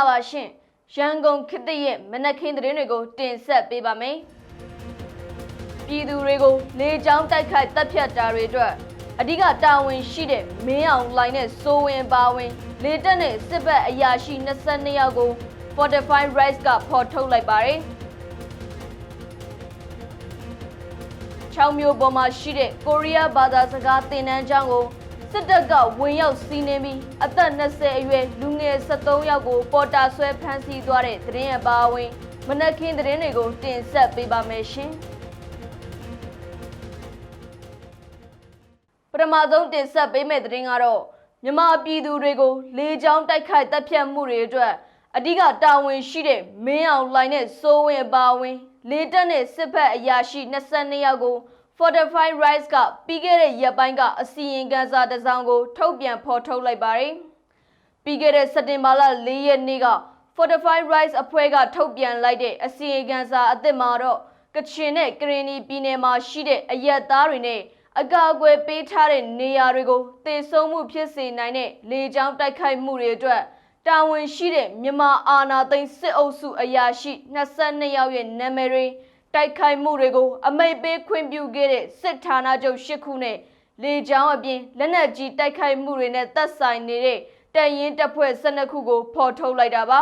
္ဂလာပါရှင်ရန်ကုန်ခေတ်သစ်ရဲ့မနက်ခင်းသတင်းတွေကိုတင်ဆက်ပေးပါမယ်ပြည်သူတွေကိုလေကြောင်းတိုက်ခိုက်တပ်ဖြတ်တာတွေအတွက်အဓိကတာဝန်ရှိတဲ့မင်းအောင်လိုင်းနဲ့စိုးဝင်ပါဝင်လေတပ်နဲ့စစ်ဘက်အရာရှိ22ယောက်ကို Fortify Rights ကဖော်ထုတ်လိုက်ပါတယ်ချောင်းမျိုးပေါ်မှာရှိတဲ့ကိုရီးယားဘာသာစကားသင်တန်းကျောင်းကို စစ်တပ်ကဝင်ရောက်စီးနင်းပြီးအသက်20အရွယ်လူငယ်73ယောက်ကို ပေါ်တာဆွဲဖမ်းဆီးသွားတဲ့သတင်းအပါအဝင်မနက်ခင်းသတင်းတွေကိုတင်ဆက်ပေးပါမယ်ရှင်ပထမဆုံးတင်ဆက်ပေးမယ့်သတင်းကတော့မြန်မာပြည်သူတွေကိုလေကြောင်းတိုက်ခိုက်တပ်ဖြတ်မှုတွေအတွက်အဓိကတာဝန်ရှိတဲ့မင်းအောင်လိုင်းနဲ့စိုးဝင်အပါအဝင်လေတပ်နဲ့စစ်ဖက်အရာရှိ22ယောက်ကို Fortify Rights ကပြီးခဲ့တဲ့ရက်ပိုင်းကအစီရင်ခံစာတစ်စောင်ကို ထုတ်ပြန်ဖော်ထုတ်လိုက်ပါတယ်။ပြီးခဲ့တဲ့စက်တင်ဘာလ၄ရက်နေ့က Fortify Rights အဖွဲ့ကထုတ်ပြန်လိုက်တဲ့အစီရင်ခံစာအသစ်မှာတော့ကချင်နဲ့ကရင်နီပြည်နယ်မှာရှိတဲ့အရက်သားတွေနဲ့အကာအကွယ်ပေးထားတဲ့နေရာတွေကိုတေဆုံးမှုဖြစ်စေနိုင်တဲ့လေကြောင်းတိုက်ခိုက်မှုတွေအတွက်တာဝန်ရှိတဲ့မြန်မာအာဏာသိမ်းစစ်အုပ်စုအရာရှိ22ယောက်ရဲ့နာမည်တွေ တိုက်ခိုက်မှုတွေကို အမိတ်ပေးခွင့်ပြုခဲ့တဲ့စစ်ဌာနချုပ်၈ခုနဲ့လေကြောင်းအပြင်လက်နက်ကြီးတိုက်ခိုက်မှုတွေနဲ့သက်ဆိုင်နေတဲ့တပ်ရင်းတပ်ဖွဲ့12ခုကိုဖော်ထုတ်လိုက်တာပါ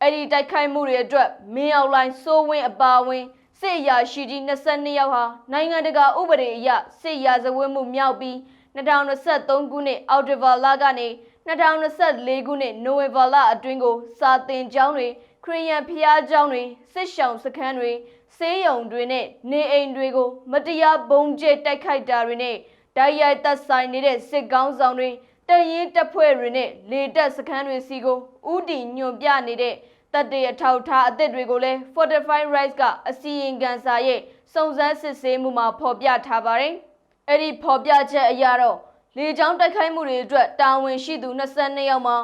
အဲ့ဒီတိုက်ခိုက်မှုတွေအတွက်မင်းအောင်လိုင်းစိုးဝင်းအပါအဝင်စစ်ရာရှိကြီး22ယောက်ဟာနိုင်ငံတကာဥပဒေအရစစ်ရာဇဝတ်မှုမြောက်ပြီး2023ခုနှစ်အောက်တိုဘာလကနေ2024ခုနှစ်နိုဝင်ဘာလအတွင်းကိုစာတင်ကျောင်းတွေ ခရီးယန်ဖျားကျောင်းတွေစစ်ရှောင်စခန်းတွေဆေးရုံတွေနဲ့နေအိမ်တွေကို မတရားဘုံကျဲတိုက်ခိုက်တာတွေနဲ့တိုက်ရိုက်သက်ဆိုင်နေတဲ့စစ်ကောင်းဆောင်တွေတရင်တပ်ဖွဲ့တွေနဲ့လေတပ်စခန်းတွေစီကိုဥတီညွန်ပြနေတဲ့တပ်တွေအထောက်ထားအသစ်တွေကိုလည်း Fortify Rights ကအစီရင်ခံစာရဲ့စုံစမ်းစစ်ဆေးမှုမှာဖော်ပြထားပါတယ်။အဲ့ဒီဖော်ပြချက်အရတော့လေကြောင်းတိုက်ခိုက်မှုတွေအတွက်တာဝန်ရှိသူ22ယောက်မှာ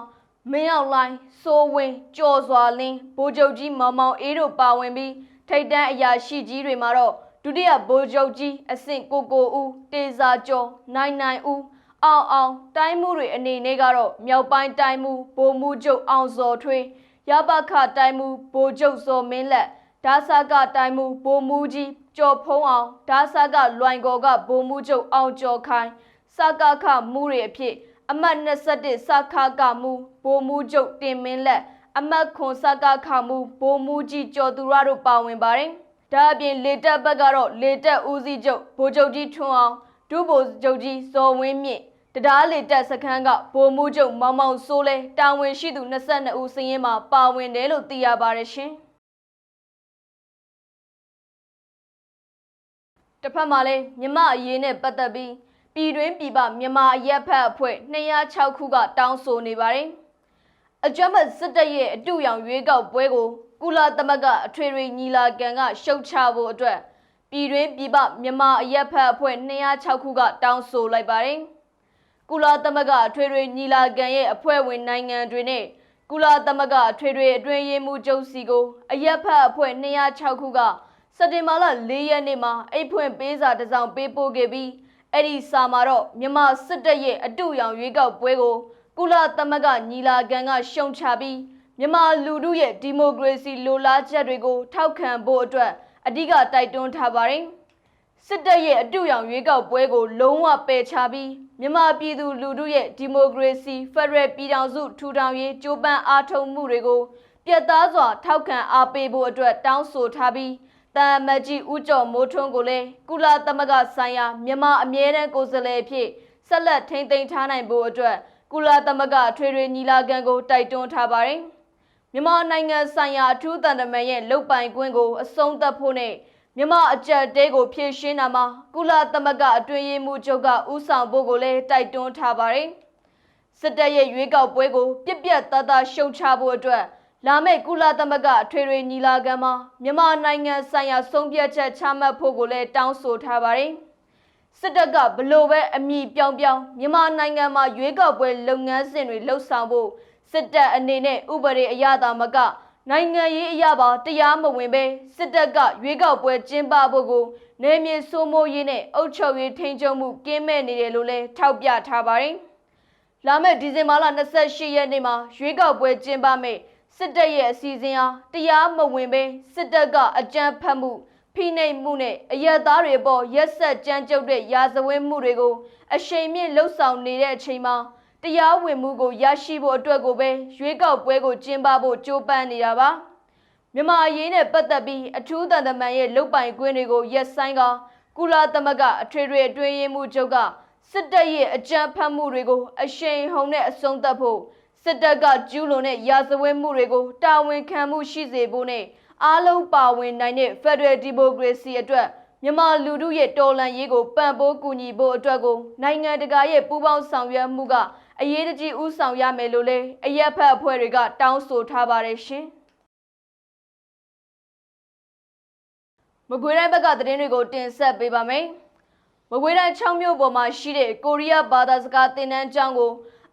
မင်းအောင်လိုင်းစိုးဝင်းကြော်စွာလင်းဗိုလ်ချုပ်ကြီးမောင်မောင်အေးတို့ပါဝင်ပြီးထိတ်တန်းအရာရှိကြီးတွေမှာတော့ဒုတိယဗိုလ်ချုပ်ကြီးအဆင့်ကိုကိုဦးတေစာကျော်နိုင်နိုင်ဦးအောင်အောင်တိုင်းမှုတွေအနေနဲ့ကတော့မြောက်ပိုင်းတိုင်းမှုဗိုလ်မှုချုပ်အောင်စော်ထွေးရပခတိုင်းမှုဗိုလ်ချုပ်စော်မင်းလက်ဒါဆာကတိုင်းမှုဗိုလ်မှုကြီးကျော်ဖုံးအောင်ဒါဆာကလွိုင်ကော်ကဗိုလ်မှုချုပ်အောင်ကျော်ခိုင်စကခမှုတွေအဖြစ် အမှတ်21စခကမှုဗိုလ်မှုချုပ်တင်မင်းလက် အမတ်ခွန်စကခမှုဗိုလ်မှုကြီးကျော်သူရတို့ပါဝင်ပါတယ်။ဒါအပြင်လေတပ်ဘက်ကတော့လေတပ်ဦးစီးချုပ်ဗိုလ်ချုပ်ကြီးထွန်းအောင်ဒုဗိုလ်ချုပ်ကြီးဇော်ဝင်းမြင့်တရားလေတပ်စခန်းကဗိုလ်မှုချုပ်မောင်မောင်စိုးလဲတာဝန်ရှိသူ22ဦးစင်းရင်မှာပါဝင်တယ်လို့သိရပါတယ်ရှင်။တစ်ဖက်မှာလည်းမြမအရေးနဲ့ပတ်သက်ပြီး ပြည်တွင်းပြည်ပမြန်မာရက်ဖက်အဖွဲ့206ခုကတောင်းဆိုနေပါတယ်။အကြမ်းဖက်စစ်တပ်ရဲ့အတူရောင်ရွေးကောက်ပွဲကိုကုလသမဂ္ဂအထွေထွေညီလာခံကရှုတ်ချဖို့အတွက်ပြည်တွင်းပြည်ပမြန်မာအရက်ဖက်အဖွဲ့206ခုကတောင်းဆိုလိုက်ပါတယ်။ကုလသမဂ္ဂအထွေထွေညီလာခံရဲ့အဖွဲ့ဝင်နိုင်ငံတွေနဲ့ကုလသမဂ္ဂအထွေထွေအတွင်းရေးမှူးချုပ်စီကိုအရက်ဖက်အဖွဲ့206ခုကစက်တင်ဘာလ၄ရက်နေ့မှာအိတ်ဖွင့်ပေးစာတစ်စောင်ပေးပို့ခဲ့ပြီး အဲ့ဒီစာမှာတော့မြန်မာစစ်တပ်ရဲ့အတူရောင်ရွေးကောက်ပွဲကိုကုလသမဂ္ဂညီလာခံကရှုံချပြီးမြန်မာလူထုရဲ့ဒီမိုကရေစီလိုလားချက်တွေကို ထောက်ခံဖို့အတွက်အဓိကတိုက်တွန်းထားပါတယ်။စစ်တပ်ရဲ့အတူရောင်ရွေးကောက်ပွဲကို လုံးဝပယ်ချပြီးမြန်မာပြည်သူလူထုရဲ့ဒီမိုကရေစီဖက်ဒရယ်ပြည်ထောင်စုထူထောင်ရေးကြိုးပမ်းအားထုတ်မှုတွေကိုပြတ်သားစွာထောက်ခံအားပေးဖို့အတွက်တောင်းဆိုထားပြီး တမ်မကြီးဦးကျော်မိုးထွန်းကိုလည်းကုလသမဂ္ဂဆိုင်ရာမြန်မာအမြဲတမ်းကိုယ်စားလှယ်ဖြစ်ဆက်လက်ထိန်းသိမ်းထားနိုင်ဖို့အတွက်ကုလသမဂ္ဂထွေထွေညီလာခံကိုတိုက်တွန်းထားပါတယ်။မြန်မာနိုင်ငံဆိုင်ရာအထူးတန်တမန်ရဲ့လုတ်ပိုင်ခွင့်ကိုအဆုံးသတ်ဖို့နဲ့မြန်မာအကြက်တဲကိုဖြည့်ရှင်းတာမှာကုလသမဂ္ဂအတွင်းရေးမှူးချုပ်ကဥဆောင်ဖို့ကိုလည်းတိုက်တွန်းထားပါတယ်။စစ်တပ်ရဲ့ရွေးကောက်ပွဲကိုပြက်ပြက်သားသားရှုံချဖို့အတွက် လာမယ့်ကုလသမဂ္ဂအထွေထွေညီလာခံမှာမြန်မာနိုင်ငံဆိုင်ရာဆုံးဖြတ်ချက်ချမှတ်ဖို့ကိုလည်းတောင်းဆိုထားပါတယ်။စစ်တပ်ကဘလို့ပဲအမိပြောင်ပြောင်မြန်မာနိုင်ငံမှာရွေးကောက်ပွဲလုပ်ငန်းစဉ်တွေလှုပ်ဆောင်ဖို့စစ်တပ်အနေနဲ့ဥပဒေအရသာမကနိုင်ငံရေးအရပါတရားမဝင်ပဲစစ်တပ်ကရွေးကောက်ပွဲကျင်းပဖို့ကိုနေမြေစိုးမိုးရေးနဲ့အုပ်ချုပ်ရေးထိန်းချုပ်မှုကင်းမဲ့နေတယ်လို့လည်းထောက်ပြထားပါတယ်။လာမယ့်ဒီဇင်ဘာလ28ရက်နေ့မှာရွေးကောက်ပွဲကျင်းပမယ့် စစ်တပ်ရဲ့အစီအစဉ်ဟာတရားမဝင်ပဲစစ်တပ်ကအကြမ်းဖက်မှုဖိနှိပ်မှုနဲ့အရက်သားတွေပေါ်ရက်ဆက်ကြမ်းကြုတ်တဲ့ရာဇဝတ်မှုတွေကိုအရှိန်မြင့်လှုပ်ဆောင်နေတဲ့အချိန်မှာတရားဝင်မှုကိုရရှိဖို့အတွက်ကိုပဲရွေးကောက်ပွဲကိုကျင်းပဖို့ကြိုးပမ်းနေတာပါမြန်မာအရေးနဲ့ပတ်သက်ပြီးအထူးတန်တမန်ရဲ့လုတ်ပိုင်ခွင့်တွေကိုရက်ဆိုင်ကကုလသမဂ္ဂအထွေထွေအတွင်းရေးမှူးချုပ်ကစစ်တပ်ရဲ့အကြမ်းဖက်မှုတွေကိုအရှိန်ဟုန်နဲ့အဆုံးသတ်ဖို့ စစ်တပ်ကကျူးလွန်တဲ့ရာဇဝတ်မှုတွေကိုတာဝန်ခံမှုရှိစေဖို့နဲ့အားလုံးပါဝင်နိုင်တဲ့ Federal Democracy အတွက်မြန်မာလူထုရဲ့တော်လှန်ရေးကိုပံ့ပိုးကူညီဖို့အတွက်ကိုနိုင်ငံတကာရဲ့ပူးပေါင်းဆောင်ရွက်မှုကအရေးတကြီးဥဆောင်ရမယ်လို့လည်းအရက်ဖက်အဖွဲ့တွေကတောင်းဆိုထားပါတယ်ရှင်။မကွေးတိုင်းဘက်ကသတင်းတွေကိုတင်ဆက်ပေးပါမယ်။မကွေးတိုင်း6မြို့ပေါ်မှာရှိတဲ့ကိုရီးယားဘာသာစကားသင်တန်းကျောင်းကို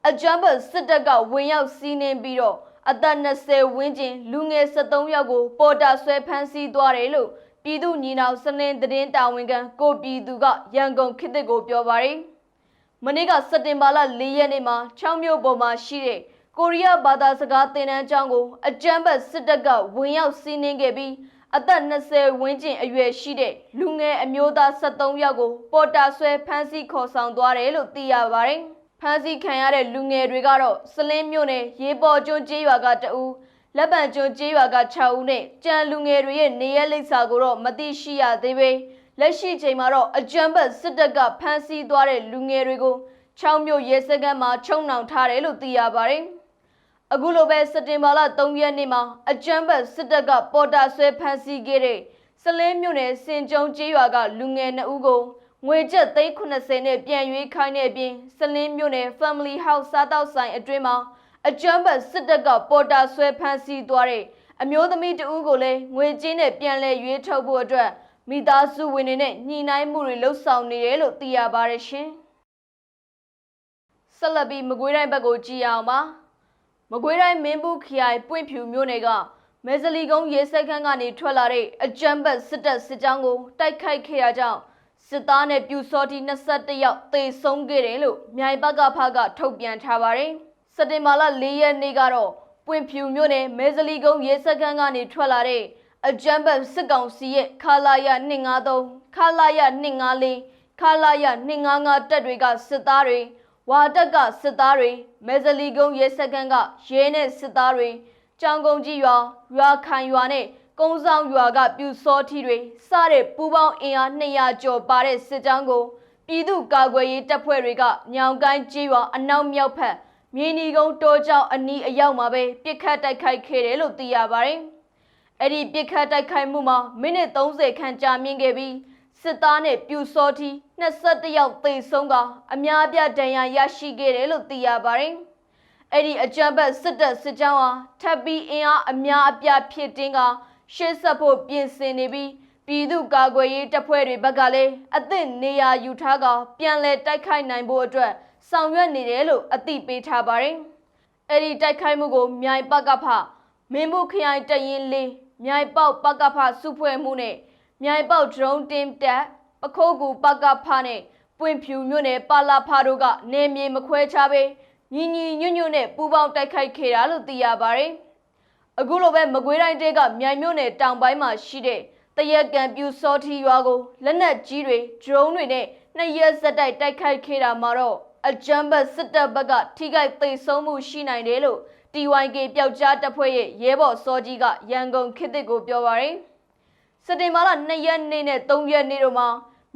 အကြမ်းဖက်စစ်တပ်ကဝင်ရောက်စီးနင်းပြီးတော့အသက်20ဝန်းကျင်လူငယ်73ယောက်ကို ပေါ်တာဆွဲဖမ်းဆီးသွားတယ်လို့ပြည်သူညီနောင်စနင်သတင်းတာဝန်ခံကိုပြည်သူကရန်ကုန်ခေတ်ကိုပြောပါတယ်။မနေ့ကစက်တင်ဘာလ4ရက်နေ့မှာ6မြို့ပေါ်မှာရှိတဲ့ကိုရီးယားဘာသာစကားသင်တန်းကျောင်းကိုအကြမ်းဖက်စစ်တပ်ကဝင်ရောက်စီးနင်းခဲ့ပြီးအသက်20ဝန်းကျင်အရွယ်ရှိတဲ့လူငယ်အမျိုးသား73ယောက်ကို ပေါ်တာဆွဲဖမ်းဆီးခေါ်ဆောင်သွားတယ်လို့သိရပါတယ်။ဖ မ်းဆီးခံရတဲ့လူငယ်တွေကတော့စလင်းမြို့နယ်ရေပေါ်ကျွန်းကျေးရွာကတအူးလက်ပံကျွန်းကျေးရွာက6ဦးနဲ့ကြံလူငယ်တွေရဲ့နေရလိပ်စာကိုတော့မသိရှိရသေးပေလက်ရှိချိန်မှာတော့အကြမ်းဖက်စစ်တပ်ကဖမ်းဆီးသွားတဲ့လူငယ်တွေကို6မြို့ရဲစခန်းမှာချုံနှောင်ထားတယ်လို့သိရပါတယ်။အခုလိုပဲစက်တင်ဘာလ3ရက်နေ့မှာအကြမ်းဖက်စစ်တပ်ကပေါ်တာဆွဲဖမ်းဆီးခဲ့တဲ့စလင်းမြို့နယ်စင်ကြုံကျေးရွာကလူငယ်2ဦးကို ငွေကျပ်380နဲ့ပြန်ရွေးခိုင်းတဲ့အပြင်စလင်းမြို့နယ် Family House စားတောက်ဆိုင်အတွင်းမှာအကြမ်းဖက်စစ်တပ်ကပေါ်တာဆွဲဖမ်းဆီးသွားတဲ့အမျိုးသမီးတဦးကိုလည်းငွေကြေးနဲ့ပြန်လည်ရွေးထုတ်ဖို့အတွက်မိသားစုဝင်တွေနဲ့ညှိနှိုင်းမှုတွေလှုပ်ဆောင်နေတယ်လို့သိရပါတယ်ရှင်။ဆက်လက်ပြီးမကွေးတိုင်းဘက်ကိုကြည့်အောင်ပါ။မကွေးတိုင်းမင်းဘူးခရိုင်ပွင့်ဖြူမြို့နယ်ကမဲဇလီကုန်းရဲစခန်းကနေထွက်လာတဲ့အကြမ်းဖက်စစ်တပ်စစ်ကြောင်းကိုတိုက်ခိုက်ခဲ့ရကြောင်း စစ်သားနဲ့ပြူစောတိ21ယောက်သေဆုံးခဲ့တယ်လို့မြိုင်ဘက်ကဖကထုတ်ပြန်ထားပါတယ်။စက်တင်ဘာလ၄ရက်နေ့ကတော့ပွင့်ဖြူမြို့နယ်မဲဇလီကုန်းရဲစခန်းကနေထွက်လာတဲ့အကြမ်းဖက်စစ်ကောင်စီရဲ့ခလာရ253ခလာရ254ခလာရ255တပ်တွေကစစ်သားတွေဝါတက်ကစစ်သားတွေမဲဇလီကုန်းရဲစခန်းကရဲနဲ့စစ်သားတွေကြောင်ကုန်းကြီးရွာရွာခံရွာနဲ့ ကုန်းဆောင်ရွာကပြူစောထီတွေစတဲ့ပူပေါင်းအင်အား200ကျော်ပါတဲ့စစ်ကြောင်းကိုပြည်သူ့ကာကွယ်ရေးတပ်ဖွဲ့တွေကညောင်ကိုင်းကြီးရွာအနောက်မြောက်ဖက်မြေနီကုန်းတောကျောင်းအနီးအရောက်မှာပဲပြစ်ခတ်တိုက်ခိုက်ခဲ့တယ်လို့သိရပါတယ်။အဲ့ဒီပြစ်ခတ်တိုက်ခိုက်မှုမှာမိနစ်30ခန့်ကြာမြင့်ခဲ့ပြီးစစ်သားနဲ့ပြူစောထီ21ယောက်သေဆုံးကအများအပြားဒဏ်ရာရရှိခဲ့တယ်လို့သိရပါတယ်။အဲ့ဒီအကြမ်းဖက်စစ်တပ်စစ်ကြောင်းဟာထပ်ပြီးအင်အားအများအပြားဖြစ်တင်းက ရှေ့ဆက်ဖို့ပြင်ဆင်နေပြီးပြည်သူ့ကာကွယ်ရေးတပ်ဖွဲ့တွေဘက်ကလည်းအသင့်နေရာယူထားကပြန်လည်တိုက်ခိုက်နိုင်ဖို့အတွက်ဆောင်ရွက်နေတယ်လို့အသိပေးထားပါတယ်။အဲ့ဒီတိုက်ခိုက်မှုကိုမြိုင်ပကဖမင်းမှုခရိုင်တရင်လေးမြိုင်ပေါက်ပကဖစုဖွဲ့မှုနဲ့မြိုင်ပေါက်ဒရုန်းတင်တက်ပခိုးကူပကဖနဲ့ပွင့်ဖြူမြို့နယ်ပါလာဖာတို့ကနေမြေမခွဲခြားပဲညီညီညွတ်ညွတ်နဲ့ပူးပေါင်းတိုက်ခိုက်ခဲ့တာလို့သိရပါတယ်။ အခုလိုပဲမကွေးတိုင်းတဲကမြိုင်မြို့နယ်တောင်ပိုင်းမှာရှိတဲ့တရက်ကံပြူစောထီရွာကိုလက်နက်ကြီးတွေဒရုန်းတွေနဲ့နှစ်ရက်ဆက်တိုက်တိုက်ခိုက်ခဲ့တာမှာတော့အကြမ်းဖက်စစ်တပ်ဘက်ကထိခိုက်သိမ်းဆုံးမှုရှိနိုင်တယ်လို့ TYK ပျောက်ကြားတပ်ဖွဲ့ရဲ့ရဲဘော်စောကြီးကရန်ကုန်ခေတ်သစ်ကိုပြောပါရယ်စက်တင်ဘာလ2ရက်နေ့နဲ့3ရက်နေ့တို့မှာ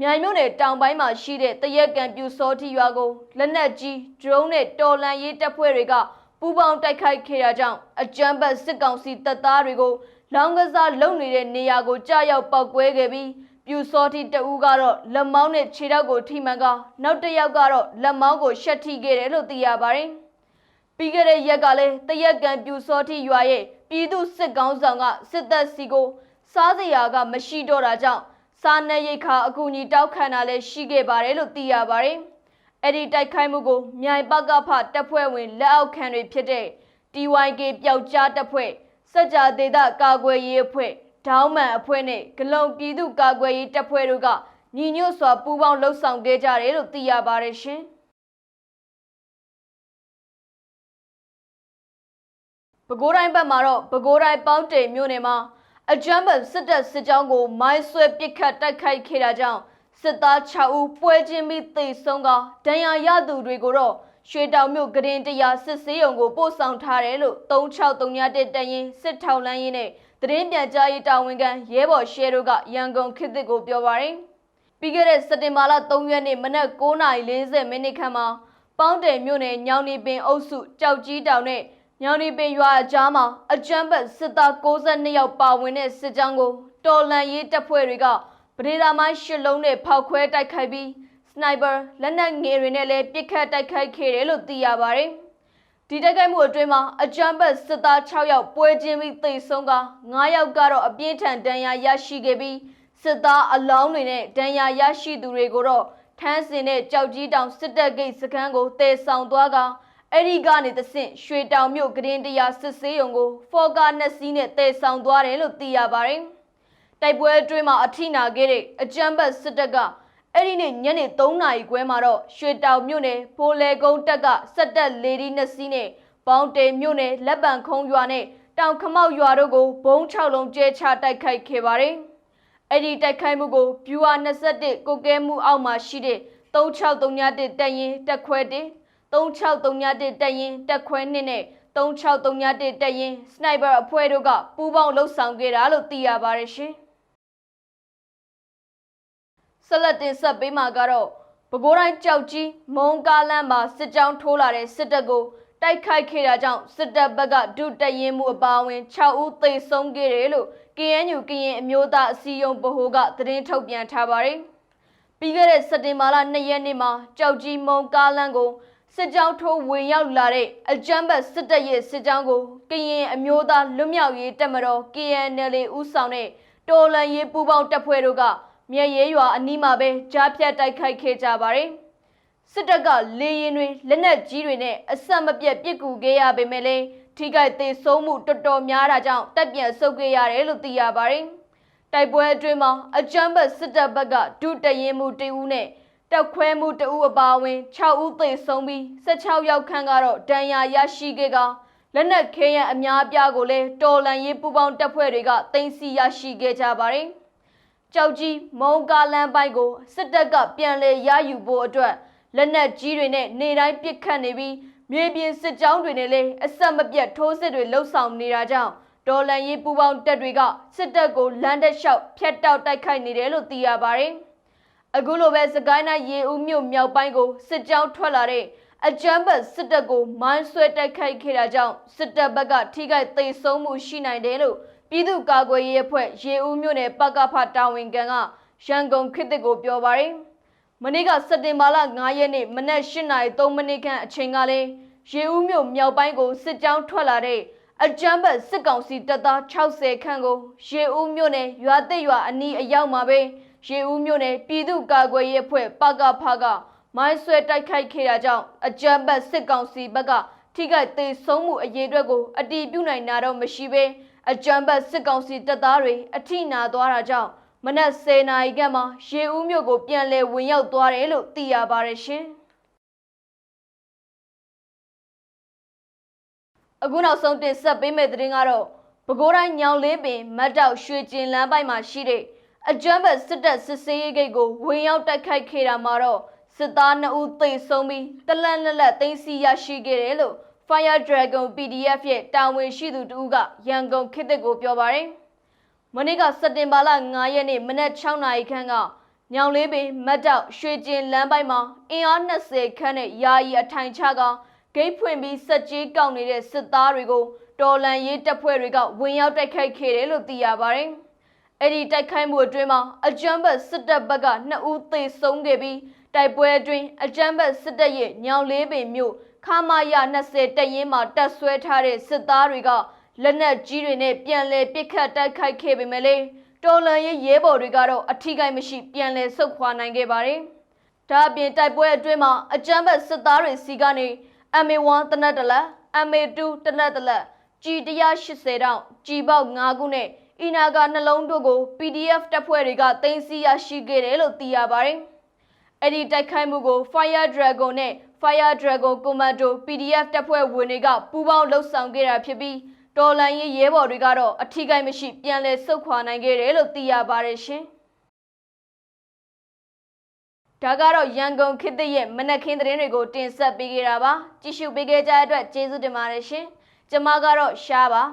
မြိုင်မြို့နယ်တောင်ပိုင်းမှာရှိတဲ့တရက်ကံပြူစောထီရွာကိုလက်နက်ကြီးဒရုန်းနဲ့တော်လန်ရေးတပ်ဖွဲ့တွေက ပူးပေါင်းတိုက်ခိုက်ခဲ့တာကြောင့်အကြမ်းဖက်စစ်ကောင်စီတပ်သားတွေကိုလောင်ကစားလုံနေတဲ့နေရာကိုကြားရောက်ပောက်ကွဲခဲ့ပြီးပြူစောတိတဦးကတော့လက်မောင်းနဲ့ခြေထောက်ကိုထိမှန်ကနောက်တစ်ယောက်ကတော့လက်မောင်းကိုရှက်ထိခဲ့တယ်လို့သိရပါတယ်။ပြီးခဲ့တဲ့ရက်ကလည်းတရက်ကံပြူစောတိရွာရဲ့ပြည်သူစစ်ကောင်းဆောင်ကစစ်တပ်စီကိုစားစရာကမရှိတော့တာကြောင့်စားနပ်ရိက္ခာအကူအညီတောက်ခံတာလည်းရှိခဲ့ပါတယ်လို့သိရပါတယ်။ အဲ့ဒီတိုက်ခိုက်မှုကိုမြိုင်ပကဖတပ်ဖွဲ့ဝင်လက်အောက်ခံတွေဖြစ်တဲ့ TYK ပျောက်ကြားတပ်ဖွဲ့စကြဒေသကာကွယ်ရေးအဖွဲ့ဒေါင်းမန်အဖွဲ့နဲ့ဂလုံပြည်သူကာကွယ်ရေးတပ်ဖွဲ့တို့ကညီညွတ်စွာပူးပေါင်းလှုပ်ဆောင်ခဲ့ကြတယ်လို့သိရပါတယ်ရှင်ပဲခူးတိုင်းဘက်မှာတော့ပဲခူးတိုင်းပေါင်းတိမ်မြို့နယ်မှာအကြမ်းဖက်စစ်တပ်စစ်ကြောင်းကိုမိုင်းဆွဲပစ်ခတ်တိုက်ခိုက်ခဲ့တာကြောင့် စစ်သား6ဦးပွဲချင်းပြီးသေဆုံးကဒဏ်ရာရသူတွေကိုတော့ရွှေတောင်မြို့ကရင်တရားစစ်ဆေးရုံကိုပို့ဆောင်ထားတယ်လို့3631တရင်စစ်ထောက်လန်းရေးနဲ့သတင်းပြန်ကြားရေးတာဝန်ခံရဲဘော်ရှဲတို့ကရန်ကုန်ခေတ်သစ်ကိုပြောပါရယ်ပြီးခဲ့တဲ့စက်တင်ဘာလ3ရက်နေ့မနက်9:40မိနစ်ခန့်မှာပေါင်းတယ်မြို့နယ်ညောင်နီပင်အုပ်စုကြောက်ကြီးတောင်နဲ့ညောင်နီပင်ရွာအကြားမှာအကြမ်းဖက်စစ်သား62ယောက်ပါဝင်တဲ့စစ်ကြောင်းကိုတော်လန်ရေးတပ်ဖွဲ့တွေက ပဒေသာမိုင်းရှစ်လုံးနဲ့ဖောက်ခွဲတိုက်ခိုက်ပြီးစနိုက်ပါလက်နက်ငယ်တွေနဲ့လည်းပစ်ခတ်တိုက်ခိုက်ခဲ့တယ်လို့သိရပါတယ်။ဒီတိုက်ခိုက်မှုအတွင်းမှာအကြမ်းဖက်စစ်သား6ယောက်ပွဲချင်းပြီးသေဆုံးက9ယောက်ကတော့အပြင်းထန်ဒဏ်ရာရရှိခဲ့ပြီးစစ်သားအလောင်းတွေနဲ့ဒဏ်ရာရရှိသူတွေကိုတော့ထန်းစင်နဲ့ကြောက်ကြီးတောင်စစ်တပ်ဂိတ်စခန်းကိုတည်ဆောင်သွားကအဲ့ဒီကနေတဆင့်ရွှေတောင်မြို့ကရင်တရားစစ်ဆေးရုံကိုဖော်ကာနှစ်စီးနဲ့တည်ဆောင်သွားတယ်လို့သိရပါတယ်။ တိုက်ပွဲအတွင်းမှာအထိနာခဲ့တဲ့အကြမ်းဖက်စစ်တပ်ကအဲ့ဒီနေ့ညနေ3နာရီခွဲမှာတော့ရွှေတောင်မြို့နယ်ဖိုလေကုန်းတပ်ကစက်တက်လေဒီနှစ်စီးနဲ့ပေါင်းတေမြို့နယ်လက်ပံခုံးရွာနဲ့တောင်ခမောက်ရွာတို့ကိုဘုံ6လုံးကျဲချတိုက်ခိုက်ခဲ့ပါတယ်။အဲ့ဒီတိုက်ခိုက်မှုကိုဗျူဟာ21ကိုကဲမှုအောက်မှာရှိတဲ့3631တပ်ရင်းတက်ခွဲ1 3631တပ်ရင်းတက်ခွဲ2နဲ့3631တပ်ရင်းစနိုက်ပါအဖွဲ့တို့ကပူးပေါင်းလှုပ်ဆောင်ခဲ့တာလို့သိရပါတယ်ရှင်။ ဆက်လက်တင်ဆက်ပေးမှာကတော့ပဲခူးတိုင်းကြောက်ကြီးမုံကားလမ်းမှာစစ်ကြောင်းထိုးလာတဲ့စစ်တပ်ကိုတိုက်ခိုက်ခဲ့တာကြောင့်စစ်တပ်ဘက်ကဒုတပ်ရင်းမှုအပါအဝင်6ဦးသေဆုံးခဲ့တယ်လို့ KNU ကရင်အမျိုးသားအစည်းအရုံးဗဟိုကသတင်းထုတ်ပြန်ထားပါတယ်။ပြီးခဲ့တဲ့စက်တင်ဘာလ2ရက်နေ့မှာကြောက်ကြီးမုံကားလမ်းကိုစစ်ကြောင်းထိုးဝင်ရောက်လာတဲ့အကြမ်းဖက်စစ်တပ်ရဲ့စစ်ကြောင်းကိုကရင်အမျိုးသားလွတ်မြောက်ရေးတပ်မတော် KNL ဦးဆောင်တဲ့တော်လန်ရေးပူးပေါင်းတပ်ဖွဲ့တို့က မြက်ရဲရွာအနီးမှာပဲကြားဖြတ်တိုက်ခိုက်ခဲ့ကြပါတယ်။စစ်တပ်ကလေရင်တွေလက်နက်ကြီးတွေနဲ့အဆက်မပြတ်ပစ်ကူခဲ့ရပေမဲ့လည်းထိခိုက်သေးဆုံးမှုတော်တော်များတာကြောင့်တပ်ပြန်ဆုတ်ခဲ့ရတယ်လို့သိရပါတယ်။တိုက်ပွဲအတွင်းမှာအကြမ်းဖက်စစ်တပ်ဘက်ကဒုတရင်မှုတဦးနဲ့တက်ခွဲမှုတဦးအပါအဝင်6ဦးသေဆုံးပြီး16ယောက်ခန့်ကတော့ဒဏ်ရာရရှိခဲ့ကလက်နက်ခဲယံအများအပြားကိုလည်းတော်လန်ရေးပူပေါင်းတပ်ဖွဲ့တွေကတင်စီရရှိခဲ့ကြပါတယ်။ ကြောက်ကြီးမုံကားလမ်းပိုင်းကိုစစ်တပ်ကပြန်လည်ရယူဖို့အတွက်လက်နက်ကြီးတွေနဲ့နေတိုင်းပစ်ခတ်နေပြီးမြေပြင်စစ်ကြောင်းတွေနဲ့လည်းအဆက်မပြတ်ထိုးစစ်တွေလှုပ်ဆောင်နေတာကြောင့်ဒေါ်လန်ရေးပူပေါင်းတပ်တွေကစစ်တပ်ကိုလမ်းတက်လျှောက်ဖျက်တောက်တိုက်ခိုက်နေတယ်လို့သိရပါတယ်။အခုလိုပဲစကိုင်းတိုင်းရေဦးမြို့မြောက်ပိုင်းကိုစစ်ကြောင်းထွက်လာတဲ့အကြမ်းဖက်စစ်တပ်ကိုမိုင်းဆွဲတိုက်ခိုက်ခဲ့တာကြောင့်စစ်တပ်ဘက်ကထိခိုက်သိမ်းဆုံးမှုရှိနိုင်တယ်လို့ ပြည်သူ့ကာကွယ်ရေးအဖွဲ့ရေဦးမြို့နယ်ပကဖတာဝန်ခံကရန်ကုန်ခေတ်သစ်ကိုပြောပါတယ်။မနေ့ကစက်တင်ဘာလ9ရက်နေ့မနက်8:03မိနစ်ခန့်အချိန်ကလည်းရေဦးမြို့မြောက်ပိုင်းကိုစစ်ကြောင်းထွက်လာတဲ့အကြမ်းဖက်စစ်ကောင်စီတပ်သား60ခန့်ကိုရေဦးမြို့နယ်ရွာသစ်ရွာအနီးအရောက်မှာပဲရေဦးမြို့နယ်ပြည်သူ့ကာကွယ်ရေးအဖွဲ့ပကဖကမိုင်းဆွဲတိုက်ခိုက်ခဲ့တာကြောင့်အကြမ်းဖက်စစ်ကောင်စီဘက်ကထိခိုက်သေးဆုံးမှုအရေးအတွက်ကိုအတီးပြုနိုင်တာတော့မရှိဘဲ အကြမ်းဖက်စစ်ကောင်စီတပ်သားတွေအထိနာသွားတာကြောင့်မနက်10:00နာရီခန့်မှာရေဦးမြို့ကိုပြန်လည်ဝင်ရောက်သွားတယ်လို့သိရပါတယ်ရှင်။အခုနောက်ဆုံးတင်ဆက်ပေးမယ့်သတင်းကတော့ပဲခူးတိုင်းညောင်လေးပင်မတ်တောက်ရွှေကျင်လမ်းပိုင်းမှာရှိတဲ့အကြမ်းဖက်စစ်တပ်စစ်ဆေးရေးဂိတ်ကိုဝင်ရောက်တိုက်ခိုက်ခဲ့တာမှာတော့စစ်သား2ဦးသေဆုံးပြီးတလန့်လက်လက်သိမ်းဆီးရရှိခဲ့တယ်လို့ Fire Dragon PDF ရဲ့တာဝန်ရှိသူတဦးကရန်ကုန်ခေတ်သစ်ကိုပြောပါတယ်။မနေ့ကစက်တင်ဘာလ9ရက်နေ့မနက်6နာရီခန့်ကညောင်လေးပင်မတ်တောက်ရွှေကျင်လမ်းပိုင်းမှာအင်အား20ခန့်နဲ့ယာယီအထိုင်ချကဂိတ်ဖွင့်ပြီးစက်ကြီးကောက်နေတဲ့စစ်သားတွေကိုတော်လန်ရေးတပ်ဖွဲ့တွေကဝင်ရောက်တိုက်ခိုက်ခဲ့တယ်လို့သိရပါတယ်။အဲ့ဒီတိုက်ခိုက်မှုအတွင်းမှာအကြမ်းဖက်စစ်တပ်ဘက်က2ဦးသေဆုံးခဲ့ပြီးတိုက်ပွဲအတွင်းအကြမ်းဖက်စစ်တပ်ရဲ့ညောင်လေးပင်မြို့ ခမာရ20တရင်မှာတပ်ဆွဲထားတဲ့စစ်သားတွေကလက်နက်ကြီးတွေနဲ့ပြန်လည်ပစ်ခတ်တိုက်ခိုက်ခဲ့ပေမဲ့လေတော်လန်ရေးရဲဘော်တွေကတော့အထီးကိမရှိပြန်လည်ဆုတ်ခွာနိုင်ခဲ့ပါတယ်။ဒါအပြင်တိုက်ပွဲအတွင်းမှာအကြမ်းဖက်စစ်သားတွေစီကနေ MA1 တနက်တလက် MA2 တနက်တလက် G180 တောင်ကြီးပေါက်5ခုနဲ့အီနာကနှလုံးတို့ကို PDF တပ်ဖွဲ့တွေကတင်စီရရှိခဲ့တယ်လို့သိရပါတယ်။အဲ့ဒီတိုက်ခိုက်မှုကို Fire Dragon နဲ့ Fire Dragon Commando PDF တပ်ဖွဲ့ဝင်တွေကပူးပေါင်းလှုပ်ဆောင်ခဲ့တာဖြစ်ပြီးတော်လန်ရေးရဲဘော်တွေကတော့အထီးကိုက်မရှိပြန်လည်ဆုတ်ခွာနိုင်ခဲ့တယ်လို့သိရပါတယ်ရှင်ဒါကတော့ရန်ကုန်ခေတ်သစ်ရဲ့မနက်ခင်းသတင်းတွေကိုတင်ဆက်ပေးခဲ့တာပါကြည့်ရှုပေးခဲ့ကြတဲ့အတွက်ကျေးဇူးတင်ပါတယ်ရှင်ကျမကတော့ရှားပါ